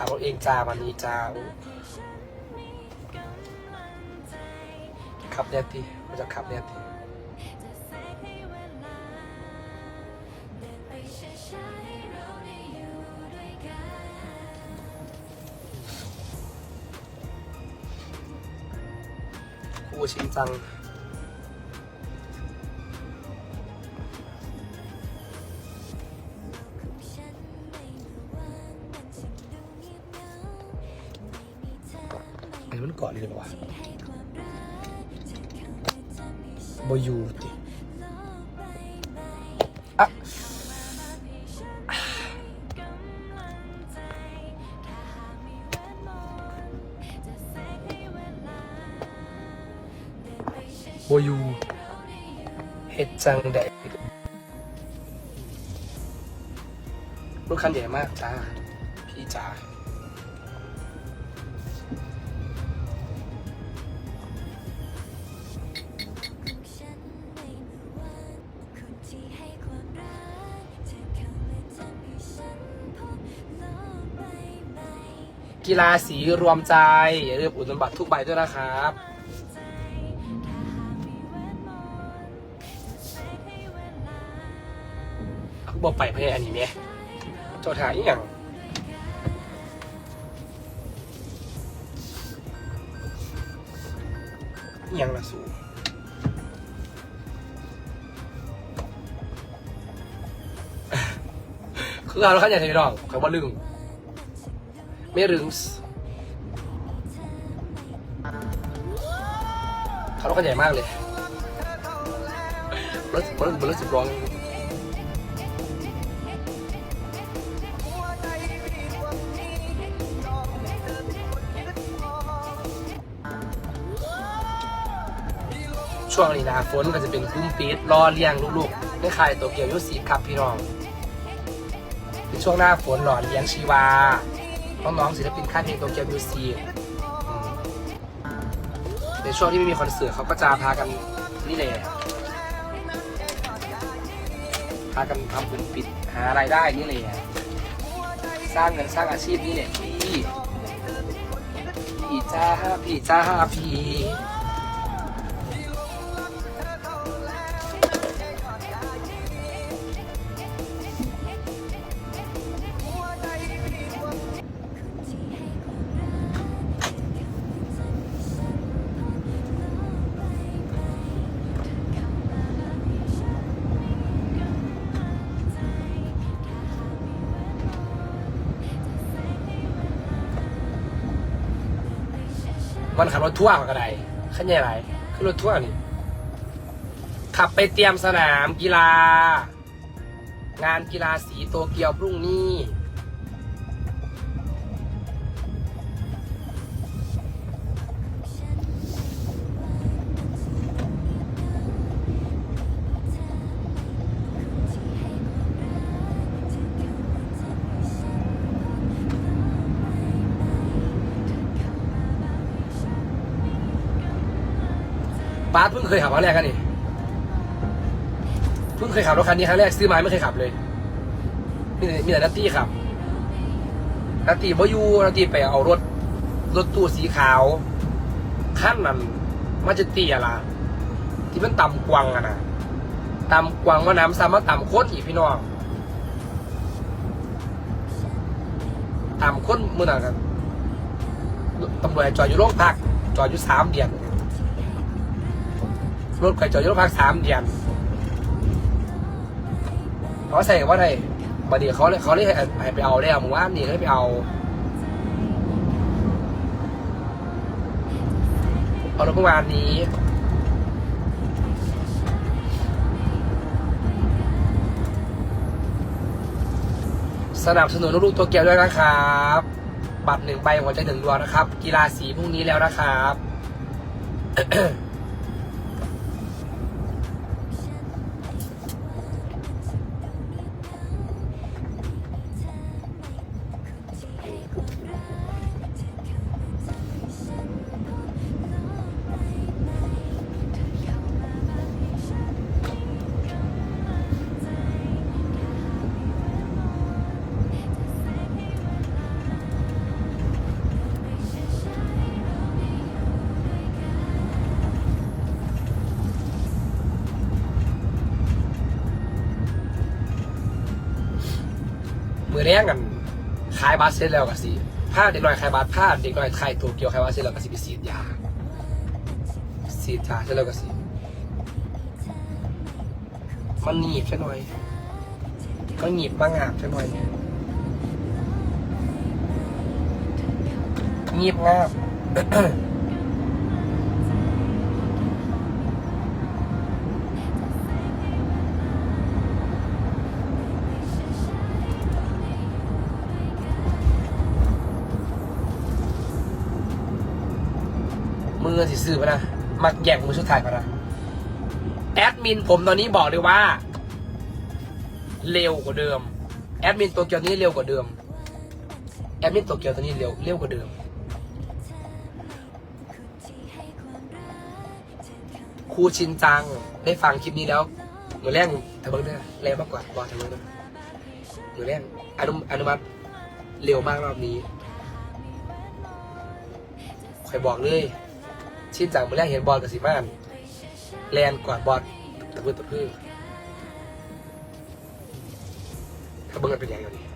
ขับรถเองจ้าวันนี้จ้าโอ้ขับเนี่ยทีมันจะขับเนี่ยทีคู่ชิงจัง หรือเปล่าวะบอยูติอะบอยูเฮ็ดจังได้รถคันใหญ่มากจ้าพี่จ้า กีฬาสีรวมใจอย่าลืมอุดหนุนบัตรทุกใบด้วยนะครับบอกไปเพื่ออันนี้เนี่ยจ้าถ่ายอย่างอย่างละสูคือเอาแล้วขันใหญ่ทีน้องคำว่าลึงไม่ รึงส์เขารถคันใหญ่มากเลยรถรถรถสิบล้อช่วงนี้นะฝนก็จะเป็นกุ้มปีดรอเลี้ยงลูกๆได้ขายตัวเกียวยุสีครับพี่น้อง เป็นช่วงหน้าฝนหล่อเลี้ยงชีวา น้องๆศิลปินค่ายเพลงโตเกียวมิวสิกในช่วงที่ไม่มีคอนเสิร์ตเขาก็จะพากันนี่เลยพากันทำบุญปิดหารายได้นี่เลยสร้างเงินสร้างอาชีพนี่เลยพี่พี่จ้าพี่จ้าพี่ วันขับรถทั่วร์ก็ได้ขั้นใหญ่ไรขึ้นรถทั่วร์นี่ ขับไปเตรียมสนามกีฬา งานกีฬาสีโตเกียวพรุ่งนี้ ปาร์ตเพิ่งเคยขับครั้งแรกกันนี่เพิ่งเคยขับรถคันนี้ครั้งแรกซื้อมาไม่เคยขับเลยมีแต่มีแต่นัตตี้ขับนัตตี้บอยูนัตตี้ไปเอารถ รถตู้สีขาวขั้นนั้นมันจะเตี้ยละที่มันต่ำกวังอะนะต่ำกวังว่าน้ำซ้ำมาต่ำโคตรอีกพี่น้องต่ำโคตรมื่อหนักกันตำรวจจอดอยู่โรงพักจอดอยู่สามเดือน รถไฟจอดยู่โรงพักสามเดือนเขาใส่ว่าไงบัดเดี๋ยวเขาเลยเขาเลยให้ห้ไปเอาแล้วมึงว่านี่เลยไปเอาเอารถเมื่อวานนี้สนับสนุนลูกตัวเกียวด้วยนะครับ บัตรหนึ่งใบหัวใจหนึ่งดวงนะครับ กีฬาสีพรุ่งนี้แล้วนะครับ มือแรกกันขายบัตรเสร็จแล้วก็สิผ้าเด็กน้อยขายบัตรผ้าเด็กน้อยขายตัวเกียวขายบัตรเสร็จแล้วก็สิไปฉีดยาฉีดยาเสร็จแล้วก็สิมันหนีบใช่หน่อย ก็หนีบมางาบใช่หน่อยหนีบงาบ มือสิซื้อมานะมักแย่งมือชุดถ่ายมานะแอดมินผมตอนนี้บอกเลยว่า เร็วกว่าเดิม แอดมินโตเกียวนี้เร็วกว่าเดิม แอดมินโตเกียวตอนนี้เร็วเร็วกว่าเดิม ครูชินจังได้ฟังคลิปนี้แล้วหนูแรกทำเบิงได้แรงมากกว่าบอกทำเบิงได้หนูแรกอนุอนุมัติเร็วมากรอบนี้คอยบอกเลย ชินจังเมื่อแรกเห็นบอลกับสีมานแลนกว่าบอลตะพื้นตะพื้นถ้าเบิ้งกันเป็นยังไงดี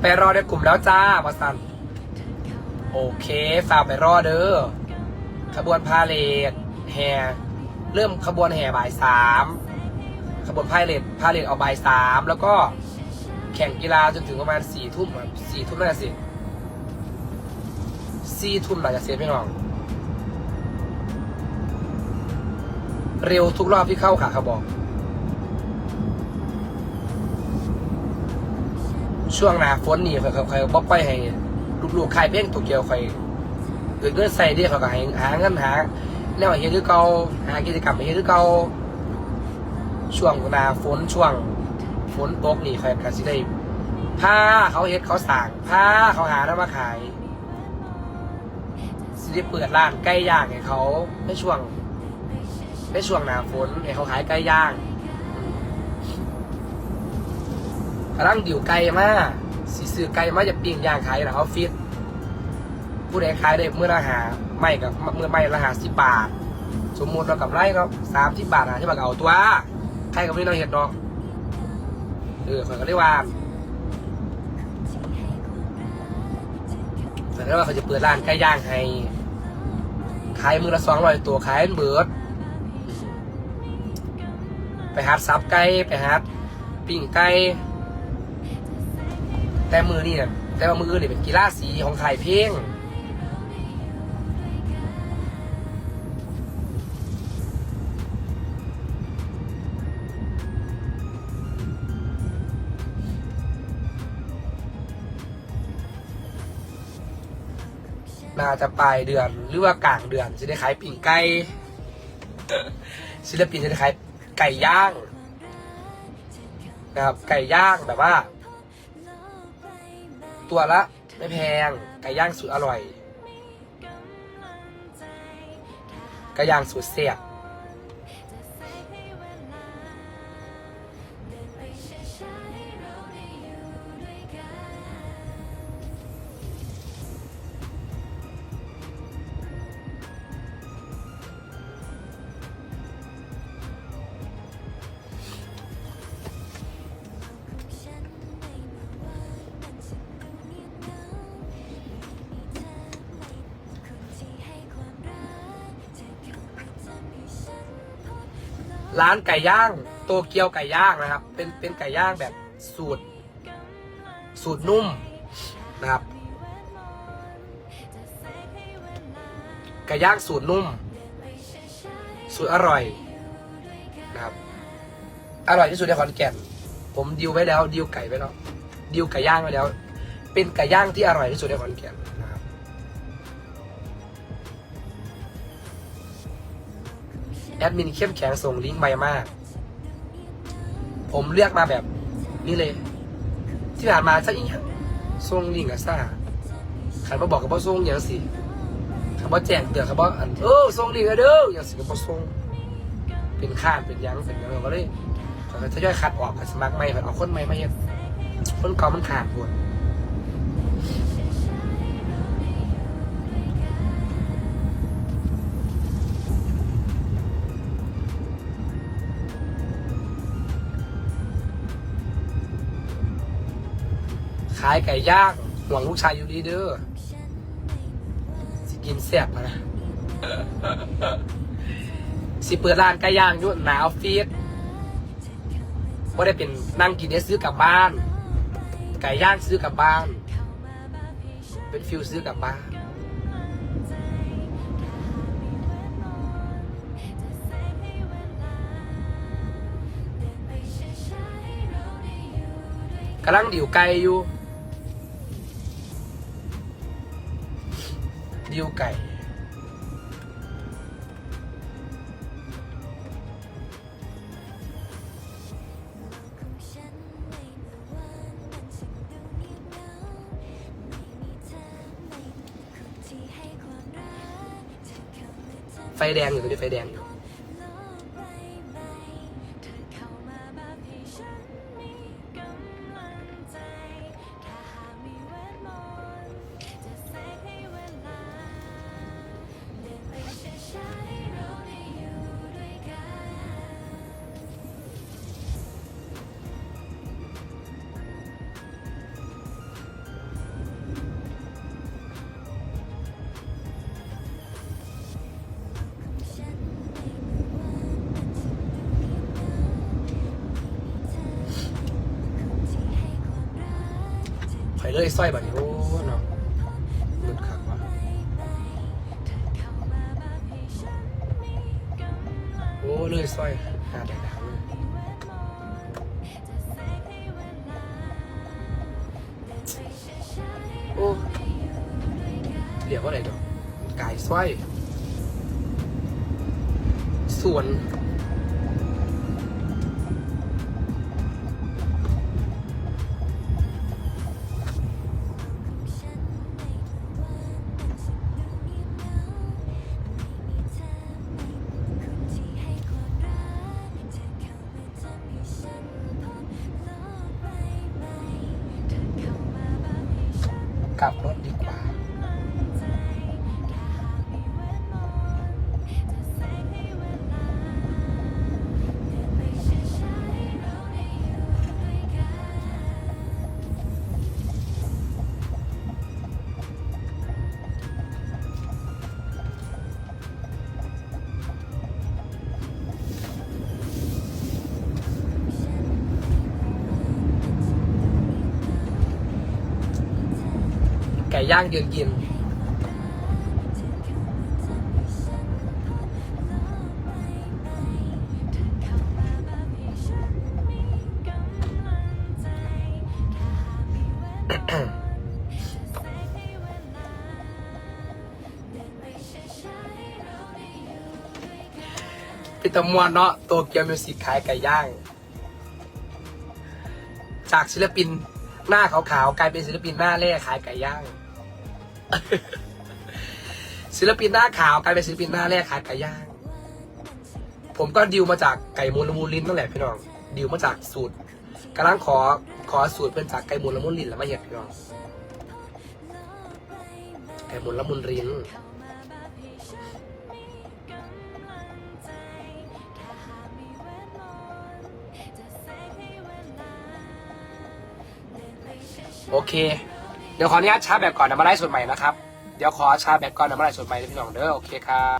ไปรอในกลุ่มแล้วจ้ามาสันโอเคฝากไปรอเด้อขบวนพาเลทแห่เริ่มขบวนแห่บ่ายสามขบวนพาเลทพาเลทเอาบ่ายสามแล้วก็แข่งกีฬาจนถึงประมาณสี่ทุ่มสี่ทุ่มน่าจะเสร็จสี่ทุ่มน่าจะเสร็จพี่น้อง เร็วทุกรอบที่เข้าค่ะเขาบอก ช่วงหนาฝนนี่เขาเขาบอกไปให้ลูกๆขายเพลงตัวเกียวคอยเกิดเงินใส่เดีเขาก็ให้หาเงินหาแนวเฮ็ดหรือเก่าหากิจกรรมให้เฮ็ดหรือเก่าช่วงหนาฝนช่วงฝนตกนี่คอยก็สิได้ผ้าเขาเฮ็ดเขาสั่งผ้าเขาหาแล้วมาขายสิได้เปิดร้านไก่ย่างให้เขาในช่วงในช่วงหนาฝนให้เขาขายไก่ย่าง กำลังดิวไก่มาสีซื้อไก่มาจะปิ้งย่างขายในออฟฟิศผู้ใดขายได้เมื่อละหาไม่กับเมื่อไม่ละหาสิบบาท สมมุติเรากับไรก็สามสิบบาทหาที่บาทเอาตัวใครก็ไม่ต้องเห็นดอกเออคนก็ได้ว่าแต่ก็ว่าเขาจะเปิดร้านไก่ย่างให้ขายมือละสองร้อยตัวขายเป็นเบิร์ดไปหาซับไก่ไปหาปิ้งไก่ แต่มือนี่เนี่ยแต่ว่ามือนี่เป็นกีฬาสีของไทยเพลงน่าจะปลายเดือนหรือว่ากลางเดือนจะได้ขายปิ่งไก่ศิลปินจะได้ขายไก่ย่างนะครับไก่ย่างแบบว่า ตัวละไม่แพง ไก่ย่างสุดอร่อย ไก่ย่างสุดเสียบ ร้านไก่ย่างโตเกียวไก่ย่างนะครับ เป็นเป็นไก่ย่างแบบสูตร สูตรนุ่มนะครับ ไก่ย่างสูตรนุ่ม สูตรอร่อยนะครับ อร่อยที่สุดในขอนแก่น ผมดิวไว้แล้วดิวไก่ไว้แล้วดิวไก่ย่างไว้แล้ว เป็นไก่ย่างที่อร่อยที่สุดในขอนแก่น แอดมินเข้มแข็งส่งลิงก์ไปมาก ผมเลือกมาแบบนี้เลย ที่ผ่านมาจะอีกย่างส่งลิงก์กับซ่าขันมาบอกกับว่าส่งอย่างสิขันว่าแจ้งเตือนขันว่าอันเออส่งลิงก์อะเด้ออย่างสิกับว่าส่งเป็นข้านเป็นยังเป็นยังเราก็เลยก็ทยอยคัดออกกับสมัครใหม่ผัดเอาคนใหม่มาเฮ็ดคนเก่ามันขาดปวดายไก่ย่างห่วงลูกชายอยู่ดีเด้อสิกินแซ่บนะสิเปิดร้านไก่ย่างอยู่หนาออฟฟิศว่าได้เป็นนั่งกินได้ซื้อกลับบ้าน ไก่ย่างซื้อกลับบ้าน เป็นฟิลซื้อกลับบ้านกำลังดิวไก่อยู่ ดิวไก่ ไฟแดงอยู่ตรงนี้ไฟแดงอยู่ เลยสร้อยบัดนี้โอ้เนาะหลุดคักว่ะโอ้เลยสร้อยหาแต่ดาวเลยโอ้เรียกว่าอะไรดอกกายสร้อยส่วน ก่ย่างยืนกินพิตามวนเนาะโตเกียวมิวสิกขายไก่ย่าง จากศิลปินหน้าขาวๆกลายเป็นศิลปินหน้าแร่ขายไก่ย่าง ศิลปินหน้าขาวกลายเป็นศิลปินหน้าแร่ขายไก่ย่าง ผมก็ดิวมาจากไก่มูลละมูลลิ้นนั่นแหละพี่น้อง ดิวมาจากสูตรกำลังขอขอสูตรเพื่อนจากไก่มูลละมูลลิ้นแล้วมาเห็ดพี่น้อง ไก่มูลละมูลลิ้นโอเค ดี๋ยวขออนุญาตชาร์จแบตก่อนนะมาไล่สดใหม่นะครับ เดี๋ยวขอชาร์จแบตก่อนนะมาไล่สดใหม่นะพี่น้องเด้อโอเคครับ